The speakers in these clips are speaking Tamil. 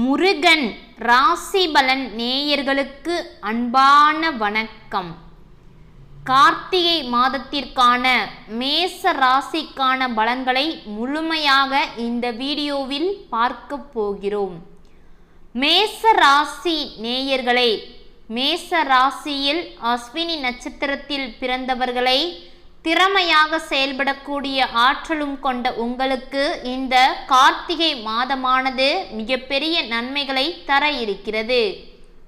முருகன் ராசி பலன் நேயர்களுக்கு அன்பான வணக்கம். கார்த்திகை மாதத்திற்கான மேச ராசிக்கான பலன்களை முழுமையாக இந்த வீடியோவில் பார்க்க போகிறோம். மேச ராசி நேயர்களை மேச ராசியில் அஸ்வினி நட்சத்திரத்தில் பிறந்தவர்களை திறமையாக செயல்படக்கூடிய ஆற்றலும் கொண்ட உங்களுக்கு இந்த கார்த்திகை மாதமானது மிகப்பெரிய நன்மைகளை தர இருக்கிறது.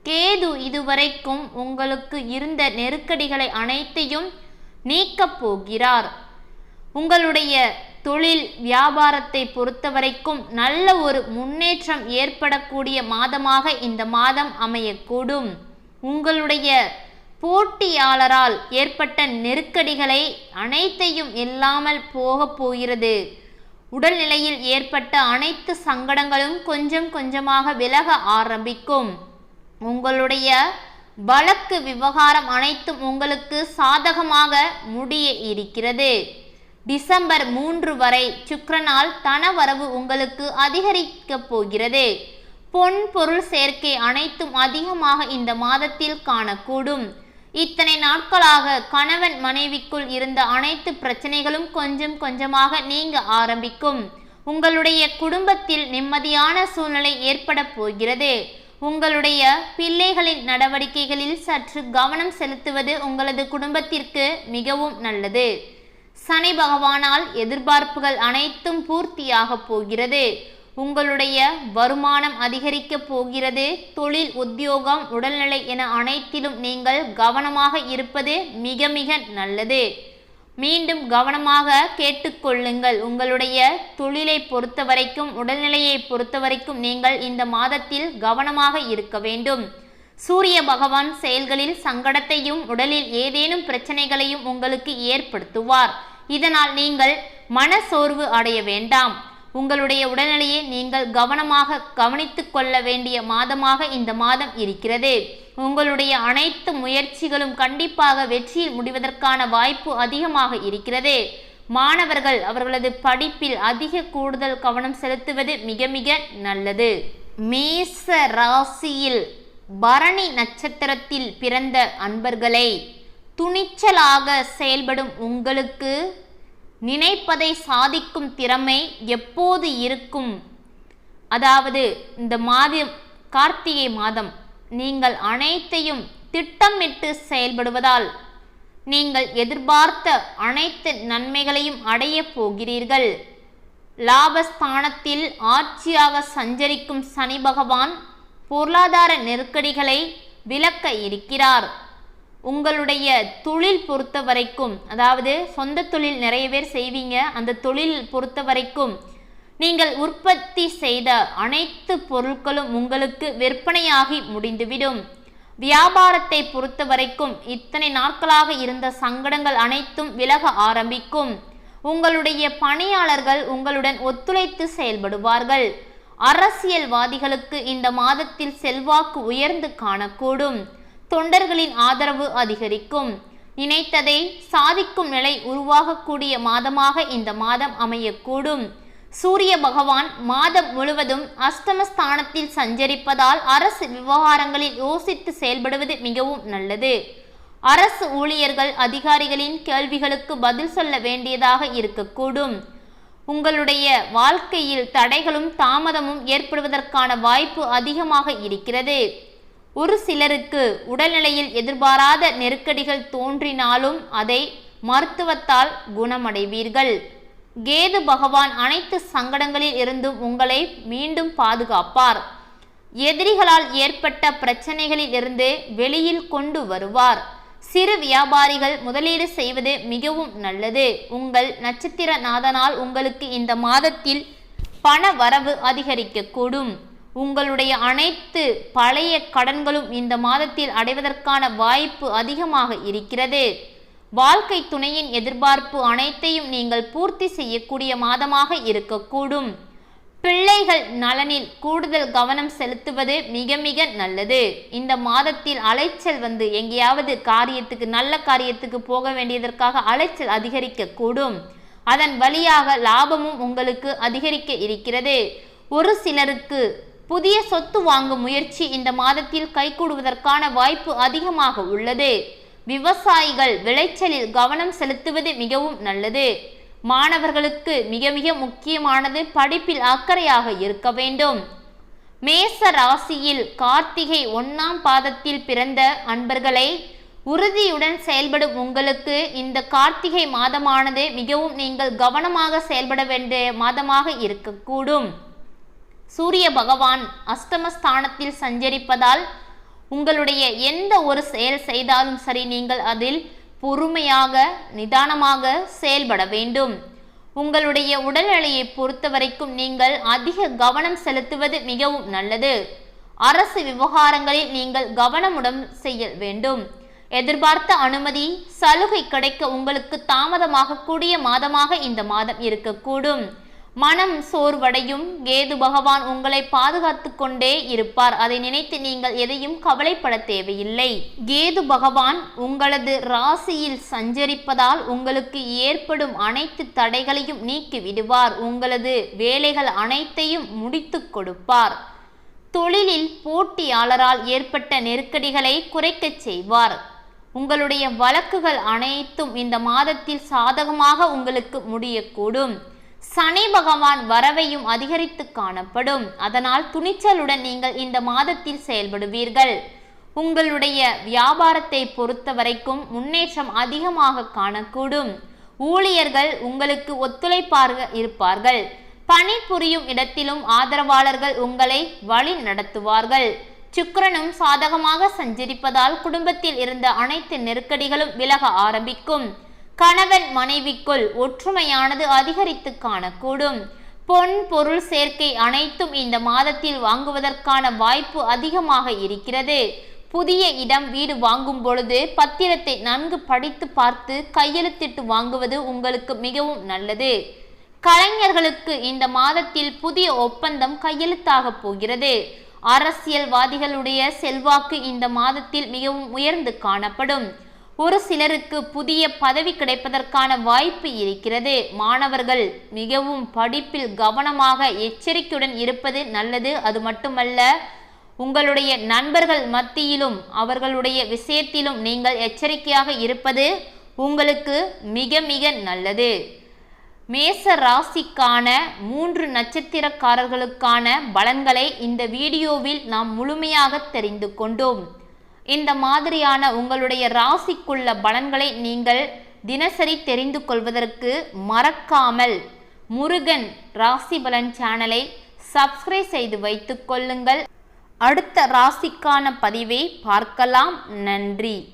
கேது இதுவரைக்கும் உங்களுக்கு இருந்த நெருக்கடிகளை அனைத்தையும் நீக்கப் போகிறார். உங்களுடைய தொழில் வியாபாரத்தை பொறுத்தவரைக்கும் நல்ல ஒரு முன்னேற்றம் ஏற்படக்கூடிய மாதமாக இந்த மாதம் அமையக்கூடும். உங்களுடைய போட்டியாளரால் ஏற்பட்ட நெருக்கடிகளை அனைத்தையும் இல்லாமல் போகப் போகிறது. உடல்நிலையில் ஏற்பட்ட அனைத்து சங்கடங்களும் கொஞ்சம் கொஞ்சமாக விலக ஆரம்பிக்கும். உங்களுடைய வழக்கு விவகாரம் அனைத்தும் உங்களுக்கு சாதகமாக முடிய இருக்கிறது. டிசம்பர் மூன்று வரை சுக்கிரனால் தனவரவு உங்களுக்கு அதிகரிக்கப் போகிறது. பொன் பொருள் சேர்க்கை அனைத்தும் அதிகமாக இந்த மாதத்தில் காணக்கூடும். இத்தனை நாட்களாக கணவன் மனைவிக்குள் இருந்த அனைத்து பிரச்சனைகளும் கொஞ்சம் கொஞ்சமாக நீங்க ஆரம்பிக்கும். உங்களுடைய குடும்பத்தில் நிம்மதியான சூழ்நிலை ஏற்பட போகிறது. உங்களுடைய பிள்ளைகளின் நடவடிக்கைகளில் சற்று கவனம் செலுத்துவது உங்களது குடும்பத்திற்கு மிகவும் நல்லது. சனி பகவானால் எதிர்பார்ப்புகள் அனைத்தும் பூர்த்தியாக போகிறது. உங்களுடைய வருமானம் அதிகரிக்கப் போகிறது. தொழில் உத்தியோகம் உடல்நிலை என அனைத்திலும் நீங்கள் கவனமாக இருப்பது மிக மிக நல்லது. மீண்டும் கவனமாக கேட்டுக்கொள்ளுங்கள் உங்களுடைய தொழிலை பொறுத்த வரைக்கும் உடல்நிலையை பொறுத்த வரைக்கும் நீங்கள் இந்த மாதத்தில் கவனமாக இருக்க வேண்டும். சூரிய பகவான் செயல்களில் சங்கடத்தையும் உடலில் ஏதேனும் பிரச்சனைகளையும் உங்களுக்கு ஏற்படுத்துவார். இதனால் நீங்கள் மன சோர்வு அடைய வேண்டாம். உங்களுடைய உடல்நிலையை நீங்கள் கவனமாக கவனித்துக் கொள்ள வேண்டிய மாதமாக இந்த மாதம் இருக்கிறது. உங்களுடைய அனைத்து முயற்சிகளும் கண்டிப்பாக வெற்றியில் முடிவதற்கான வாய்ப்பு அதிகமாக இருக்கிறது. மாணவர்கள் அவர்களது படிப்பில் அதிக கூடுதல் கவனம் செலுத்துவது மிக மிக நல்லது. மேச ராசியில் பரணி நட்சத்திரத்தில் பிறந்த அன்பர்களை துணிச்சலாக செயல்படும் உங்களுக்கு நினைப்பதை சாதிக்கும் திறமை எப்போது இருக்கும்? அதாவது இந்த மாதம் கார்த்திகை மாதம் நீங்கள் அனைத்தையும் திட்டமிட்டு செயல்படுவதால் நீங்கள் எதிர்பார்த்த அனைத்து நன்மைகளையும் அடைய போகிறீர்கள். லாபஸ்தானத்தில் ஆட்சியாக சஞ்சரிக்கும் சனி பகவான் பொருளாதார நெருக்கடிகளை விலக்க இருக்கிறார். உங்களுடைய தொழில் பொறுத்த வரைக்கும் அதாவது சொந்த தொழில் நிறைய பேர் செய்வீங்க அந்த தொழில் பொறுத்த வரைக்கும் நீங்கள் உற்பத்தி செய்த அனைத்து பொருட்களும் உங்களுக்கு விற்பனையாகி முடிந்துவிடும். வியாபாரத்தை பொறுத்த வரைக்கும் இத்தனை நாட்களாக இருந்த சங்கடங்கள் அனைத்தும் விலக ஆரம்பிக்கும். உங்களுடைய பணியாளர்கள் உங்களுடன் ஒத்துழைத்து செயல்படுவார்கள். அரசியல்வாதிகளுக்கு இந்த மாதத்தில் செல்வாக்கு உயர்ந்து காணக்கூடும். தொண்டர்களின் ஆதரவு அதிகரிக்கும். நினைத்ததை சாதிக்கும் நிலை உருவாகக்கூடிய மாதமாக இந்த மாதம் அமையக்கூடும். சூரிய பகவான் மாதம் முழுவதும் அஸ்தமஸ்தானத்தில் சஞ்சரிப்பதால் அரசு விவகாரங்களில் யோசித்து செயல்படுவது மிகவும் நல்லது. அரசு ஊழியர்கள் அதிகாரிகளின் கேள்விகளுக்கு பதில் சொல்ல வேண்டியதாக இருக்கக்கூடும். உங்களுடைய வாழ்க்கையில் தடைகளும் தாமதமும் ஏற்படுவதற்கான வாய்ப்பு அதிகமாக இருக்கிறது. ஒரு சிலருக்கு உடல்நிலையில் எதிர்பாராத நெருக்கடிகள் தோன்றினாலும் அதை மருத்துவத்தால் குணமடைவீர்கள். கேது பகவான் அனைத்து சங்கடங்களில் இருந்தும் உங்களை மீண்டும் பாதுகாப்பார். எதிரிகளால் ஏற்பட்ட பிரச்சனைகளில் இருந்து வெளியில் கொண்டு வருவார். சிறு வியாபாரிகள் முதலீடு செய்வது மிகவும் நல்லது. உங்கள் நட்சத்திர நாதனால் உங்களுக்கு இந்த மாதத்தில் பண வரவு அதிகரிக்கக்கூடும். உங்களுடைய அனைத்து பழைய கடன்களும் இந்த மாதத்தில் அடைவதற்கான வாய்ப்பு அதிகமாக இருக்கிறது. வாழ்க்கை துணையின் எதிர்பார்ப்பு அனைத்தையும் நீங்கள் பூர்த்தி செய்யக்கூடிய மாதமாக இருக்கக்கூடும். பிள்ளைகள் நலனில் கூடுதல் கவனம் செலுத்துவது மிக மிக நல்லது. இந்த மாதத்தில் அலைச்சல் வந்து எங்கேயாவது காரியத்துக்கு நல்ல காரியத்துக்கு போக வேண்டியதற்காக அலைச்சல் அதிகரிக்கக்கூடும். அதன் வழியாக லாபமும் உங்களுக்கு அதிகரிக்க இருக்கிறது. ஒரு சிலருக்கு புதிய சொத்து வாங்கும் முயற்சி இந்த மாதத்தில் கைகூடுவதற்கான வாய்ப்பு அதிகமாக உள்ளது. விவசாயிகள் விளைச்சலில் கவனம் செலுத்துவது மிகவும் நல்லது. மாணவர்களுக்கு மிக மிக முக்கியமானது படிப்பில் அக்கறையாக இருக்க வேண்டும். மேச ராசியில் கார்த்திகை ஒன்னாம் பாதத்தில் பிறந்த அன்பர்களை உறுதியுடன் செயல்படும் உங்களுக்கு இந்த கார்த்திகை மாதமானது மிகவும் நீங்கள் கவனமாக செயல்பட வேண்டிய மாதமாக இருக்கக்கூடும். சூரிய பகவான் அஸ்தமஸ்தானத்தில் சஞ்சரிப்பதால் உங்களுடைய எந்த ஒரு செயல் செய்தாலும் சரி நீங்கள் அதில் பொறுமையாக நிதானமாக செயல்பட வேண்டும். உங்களுடைய உடல்நிலையை பொறுத்த வரைக்கும் நீங்கள் அதிக கவனம் செலுத்துவது மிகவும் நல்லது. அரசு விவகாரங்களில் நீங்கள் கவனமுடன் செய்ய வேண்டும். எதிர்பார்த்த அனுமதி சலுகை கிடைக்க உங்களுக்கு தாமதமாக கூடிய மாதமாக இந்த மாதம் இருக்கக்கூடும். மனம் சோர்வடையும். கேது பகவான் உங்களை பாதுகாத்து கொண்டே இருப்பார். அதை நினைத்து நீங்கள் எதையும் கவலைப்பட தேவையில்லை. கேது பகவான் உங்களது ராசியில் சஞ்சரிப்பதால் உங்களுக்கு ஏற்படும் அனைத்து தடைகளையும் நீக்கி விடுவார். உங்களது வேலைகள் அனைத்தையும் முடித்து கொடுப்பார். தொழிலில் போட்டியாளரால் ஏற்பட்ட நெருக்கடிகளை குறைக்கச் செய்வார். உங்களுடைய வழக்குகள் அனைத்தும் இந்த மாதத்தில் சாதகமாக உங்களுக்கு முடியக்கூடும். சனி பகவான் வரவையும் அதிகரித்து காணப்படும். அதனால் துணிச்சலுடன் நீங்கள் இந்த மாதத்தில் செயல்படுவீர்கள். உங்களுடைய வியாபாரத்தை பொறுத்த வரைக்கும் முன்னேற்றம் அதிகமாக காணக்கூடும். ஊழியர்கள் உங்களுக்கு ஒத்துழைப்பாக இருப்பார்கள். பணிபுரியும் இடத்திலும் ஆதரவாளர்கள் உங்களை வழி நடத்துவார்கள். சுக்கரனும் சாதகமாக சஞ்சரிப்பதால் குடும்பத்தில் இருந்த அனைத்து நெருக்கடிகளும் விலக ஆரம்பிக்கும். கணவன் மனைவிக்குள் ஒற்றுமையானது அதிகரித்து காணக்கூடும். பொன் பொருள் சேர்க்கை அனைத்தும் இந்த மாதத்தில் வாங்குவதற்கான வாய்ப்பு அதிகமாக இருக்கிறது. புதிய இடம் வீடு வாங்கும் பொழுது பத்திரத்தை நன்கு படித்து பார்த்து கையெழுத்திட்டு வாங்குவது உங்களுக்கு மிகவும் நல்லது. கலைஞர்களுக்கு இந்த மாதத்தில் புதிய ஒப்பந்தம் கையெழுத்தாக போகிறது. அரசியல்வாதிகளுடைய செல்வாக்கு இந்த மாதத்தில் மிகவும் உயர்ந்து காணப்படும். ஒரு சிலருக்கு புதிய பதவி கிடைப்பதற்கான வாய்ப்பு இருக்கிறது. மாணவர்கள் மிகவும் படிப்பில் கவனமாக எச்சரிக்கையுடன் இருப்பது நல்லது. அது மட்டுமல்ல உங்களுடைய நண்பர்கள் மத்தியிலும் அவர்களுடைய விஷயத்திலும் நீங்கள் எச்சரிக்கையாக இருப்பது உங்களுக்கு மிக மிக நல்லது. மேச ராசிக்கான மூன்று நட்சத்திரக்காரர்களுக்கான பலன்களை இந்த வீடியோவில் நாம் முழுமையாக தெரிந்து கொண்டோம். இந்த மாதிரியான உங்களுடைய ராசிக்குள்ள பலன்களை நீங்கள் தினசரி தெரிந்து கொள்வதற்கு மறக்காமல் முருகன் ராசி பலன் சேனலை சப்ஸ்கிரைப் செய்து வைத்து கொள்ளுங்கள். அடுத்த ராசிக்கான பதிவை பார்க்கலாம். நன்றி.